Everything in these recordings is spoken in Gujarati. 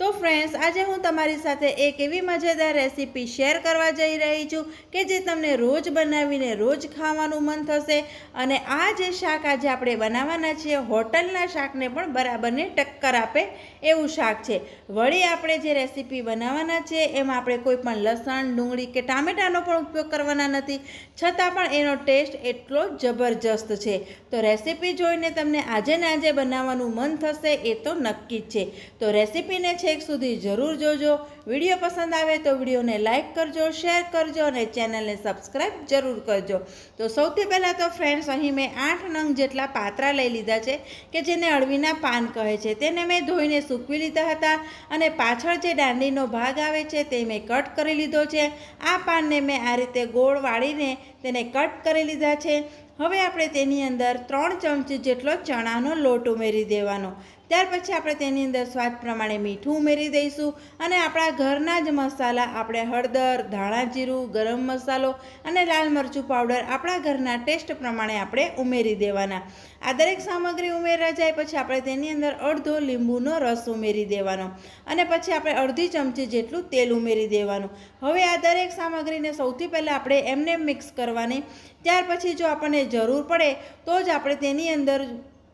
તો ફ્રેન્ડ્સ આજે હું તમારી સાથે એક એવી મજેદાર રેસીપી શેર કરવા જઈ રહી છું કે જે તમને રોજ બનાવીને રોજ ખાવાનું મન થશે અને આ જે શાક આજે આપણે બનાવવાના છીએ, હોટલના શાકને પણ બરાબરને ટક્કર આપે એવું શાક છે. વળી આપણે જે રેસીપી બનાવવાના છે, એમાં આપણે કોઈ પણ લસણ, ડુંગળી કે ટામેટાનો પણ ઉપયોગ કરવાના નથી. છતાં પણ એનો ટેસ્ટ એટલો જબરજસ્ત છે. તો રેસીપી જોઈને તમને આજે ને આજે બનાવવાનું મન થશે એ તો નક્કી જ છે. તો રેસીપીને છેક સુધી જરૂર જોજો. વીડિયો પસંદ આવે તો વિડીયોને લાઇક કરજો, શેર કરજો અને ચેનલને સબસ્ક્રાઈબ જરૂર કરજો. તો સૌથી પહેલાં તો ફ્રેન્ડ્સ, અહીં મેં આઠ નંગ જેટલા પાત્રા લઈ લીધા છે કે જેને અળવીના પાન કહે છે. તેને મેં ધોઈને સૂકવી લીધા હતા અને પાછળ જે દાંડીનો ભાગ આવે છે તે મેં કટ કરી લીધો છે. આ પાનને મેં આ રીતે ગોળ વાળીને તેને કટ કરી લીધા છે. હવે આપણે તેની અંદર ત્રણ ચમચી જેટલો ચણાનો લોટ ઉમેરી દેવાનો. ત્યાર પછી આપણે તેની અંદર સ્વાદ પ્રમાણે મીઠું ઉમેરી દઈશું અને આપણા ઘરના જ મસાલા આપણે હળદર, ધાણા જીરું, ગરમ મસાલો અને લાલ મરચું પાવડર આપણા ઘરના ટેસ્ટ પ્રમાણે આપણે ઉમેરી દેવાના. આ દરેક સામગ્રી ઉમેરા જાય પછી આપણે તેની અંદર અડધો લીંબુનો રસ ઉમેરી દેવાનો અને પછી આપણે અડધી ચમચી જેટલું તેલ ઉમેરી દેવાનું. હવે આ દરેક સામગ્રીને સૌથી પહેલાં આપણે એમને મિક્સ કરવાની. ત્યાર પછી જો આપણને જરૂર પડે તો જ આપણે તેની અંદર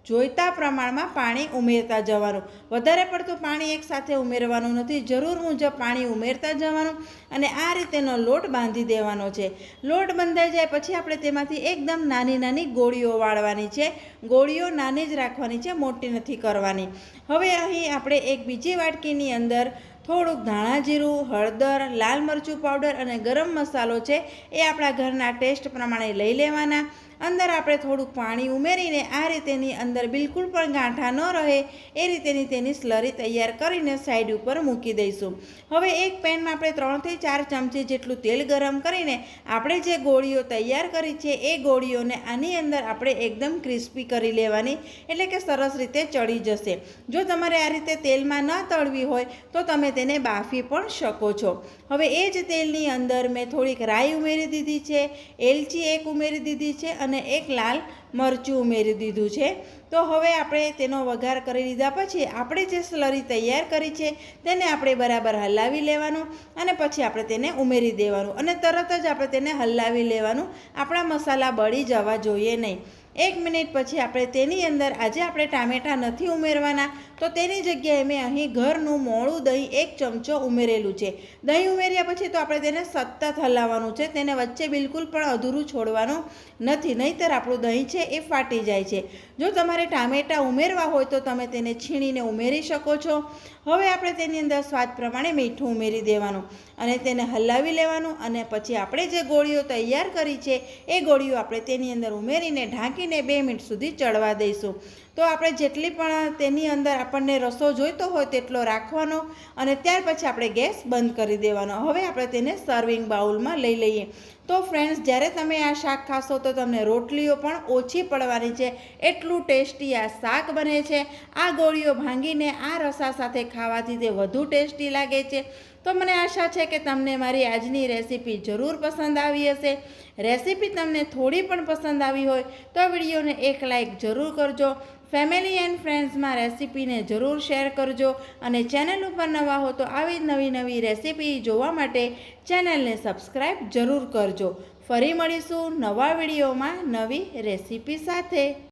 જોઈતા પ્રમાણમાં પાણી ઉમેરતા જવાનું. વધારે પડતું પાણી એકસાથે ઉમેરવાનું નથી. જરૂર મુજબ પાણી ઉમેરતા જવાનું અને આ રીતેનો લોટ બાંધી દેવાનો છે. લોટ બંધાઈ જાય પછી આપણે તેમાંથી એકદમ નાની નાની ગોળીઓ વાળવાની છે. ગોળીઓ નાની જ રાખવાની છે, મોટી નથી કરવાની. હવે અહીં આપણે એક બીજી વાટકીની અંદર થોડુંક ધાણા જીરું, હળદર, લાલ મરચું પાવડર અને ગરમ મસાલો છે એ આપણા ઘરના ટેસ્ટ પ્રમાણે લઈ લેવાના. અંદર આપણે થોડુંક પાણી ઉમેરીને આ રીતેની અંદર બિલકુલ પણ ગાંઠા ન રહે એ રીતેની તેની સ્લરી તૈયાર કરીને સાઈડ ઉપર મૂકી દઈશું. હવે એક પેનમાં આપણે ત્રણથી ચાર ચમચી જેટલું તેલ ગરમ કરીને આપણે જે ગોળીઓ તૈયાર કરી છે, એ ગોળીઓને આની અંદર આપણે એકદમ ક્રિસ્પી કરી લેવાની, એટલે કે સરસ રીતે ચડી જશે. જો તમારે આ રીતે તેલમાં ન તળવી હોય, તો તમે તેને બાફી પણ શકો છો. હવે એ જ તેલની અંદર મેં થોડીક રાઈ ઉમેરી દીધી છે, એલચી એક ઉમેરી દીધી છે અને એક લાલ મરચું ઉમેરી દીધું છે. તો હવે આપણે તેનો વઘાર કરી લીધા પછી આપણે જે સ્લરી તૈયાર કરી છે તેને આપણે બરાબર હલાવી લેવાનું અને પછી આપણે તેને ઉમેરી દેવાનું અને તરત જ આપણે તેને હલાવી લેવાનું. આપણા મસાલા બળી જવા જોઈએ નહીં. એક મિનિટ પછી આપણે તેની અંદર આજે આપણે ટામેટાં નથી ઉમેરવાના. તો તેની જગ્યાએ મેં અહીં ઘરનું મોળું દહીં એક ચમચો ઉમેરેલું છે. દહીં ઉમેર્યા પછી તો આપણે તેને સતત હલાવવાનું છે. તેને વચ્ચે બિલકુલ પણ અધૂરું છોડવાનું નથી. નહીંતર આપણું દહીં છે એ ફાટી જાય છે. જો તમારે ટામેટાં ઉમેરવા હોય તો તમે તેને છીણીને ઉમેરી શકો છો. હવે આપણે તેની અંદર સ્વાદ પ્રમાણે મીઠું ઉમેરી દેવાનું અને તેને હલાવી લેવાનું અને પછી આપણે જે ગોળીઓ તૈયાર કરી છે એ ગોળીઓ આપણે તેની અંદર ઉમેરીને ઢાંકીને બે મિનિટ સુધી ચડવા દઈશું. તો આપણે જેટલી પણ તેની અંદર આપણને રસો જોઈતો હોય તેટલો રાખવાનો અને ત્યાર પછી આપણે ગેસ બંધ કરી દેવાનો. હવે આપણે તેને સર્વિંગ બાઉલમાં લઈ લઈએ. તો ફ્રેન્ડ્સ જ્યારે તમે આ શાક ખાશો તો તમને રોટલીઓ પણ ઓછી પડવાની છે. એટલું ટેસ્ટી આ શાક બને છે. આ ગોળીઓ ભાંગીને આ રસા સાથે ખાવાથી તે વધુ ટેસ્ટી લાગે છે. તો મને આશા છે કે તમને મારી આજની રેસીપી જરૂર પસંદ આવી હશે. રેસીપી તમને થોડી પણ પસંદ આવી હોય તો વિડીયોને એક લાઇક જરૂર કરજો. ફેમિલી એન્ડ ફ્રેન્ડ્સમાં રેસીપીને જરૂર શેર કરજો અને ચેનલ ઉપર નવા હો તો આવી નવી નવી રેસીપી જોવા માટે ચેનલને સબસ્ક્રાઈબ જરૂર કરજો. ફરી મળીશું નવા વિડીયોમાં નવી રેસીપી સાથે.